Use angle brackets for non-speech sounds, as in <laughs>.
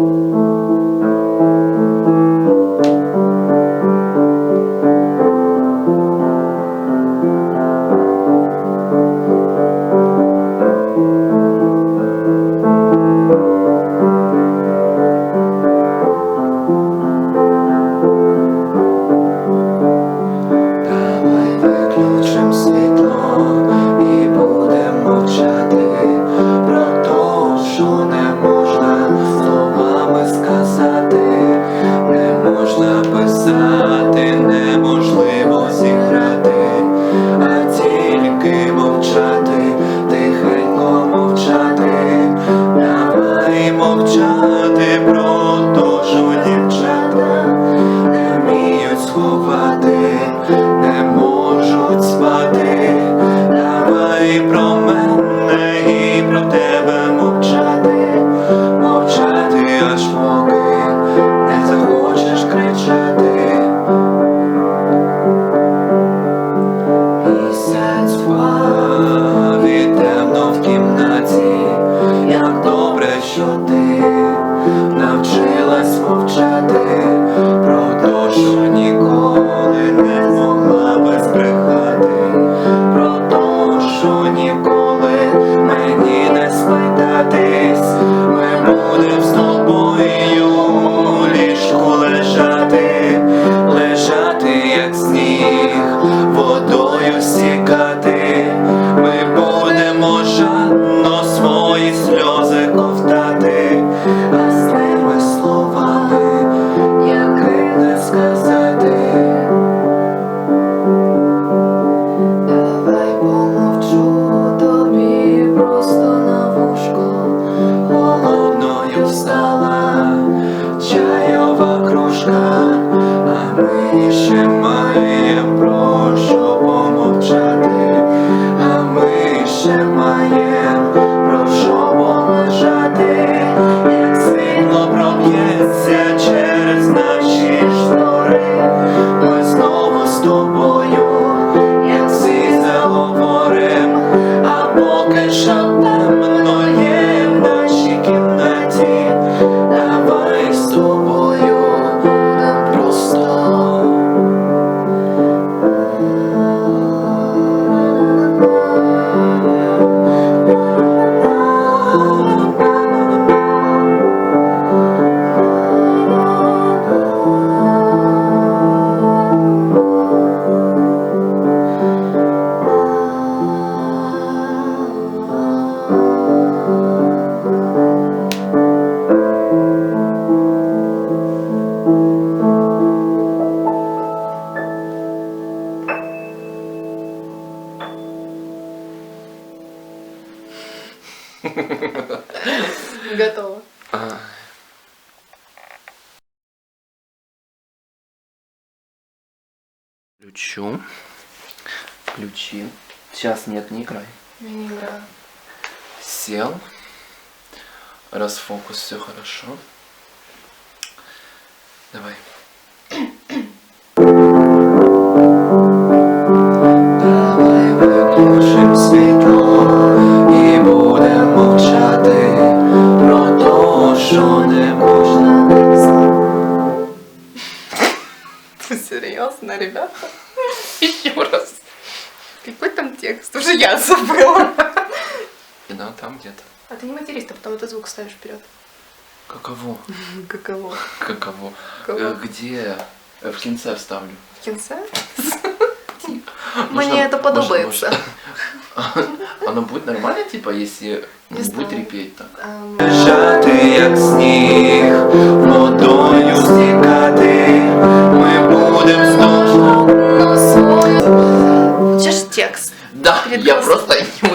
うん。name. тобой. Готово. Включу. Включил. Сейчас нет, не играй. Я не играю. Сел. Расфокус, все хорошо. Давай. Ясно, ребята. <laughs> Еще раз. Какой там текст? Уже я забыла. Да, ну, там где-то. А ты не матерись, ты а потом этот звук ставишь вперед. <laughs> Каково? Каково? Каково? Э, где? Э, в кинце вставлю. В кинце? <laughs> Мне это подобается. Оно будет нормально, типа, если не будет репеть так? Жатый, як сніг, водою стікати я просто не